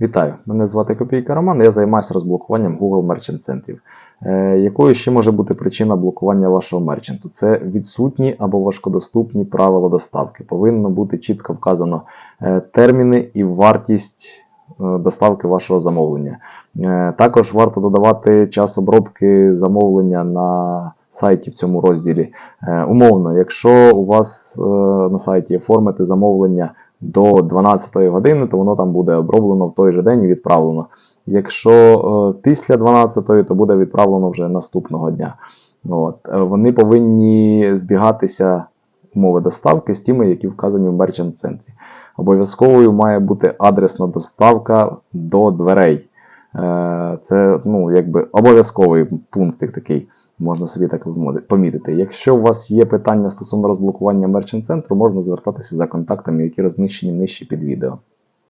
Вітаю! Мене звати Копійка Роман, я займаюся розблокуванням Google Merchant центрів. Е, якою ще може бути причина блокування вашого мерчанту? Це відсутні або важкодоступні правила доставки. Повинно бути чітко вказано е, терміни і вартість е, доставки вашого замовлення. Також варто додавати час обробки замовлення на сайті в цьому розділі. Умовно, якщо у вас на сайті оформити замовлення до 12 години, то воно там буде оброблено в той же день і відправлено. Якщо е, після 12, то буде відправлено вже наступного дня. От. Е, Вони повинні збігатися умови доставки з тими, які вказані в мерчант центрі. Обов'язковою має бути адресна доставка до дверей. Е, Це ну, якби обов'язковий пункт такий. Можна собі так помітити. Якщо у вас є питання стосовно розблокування мерчант центру, можна звертатися за контактами, які розміщені нижче під відео.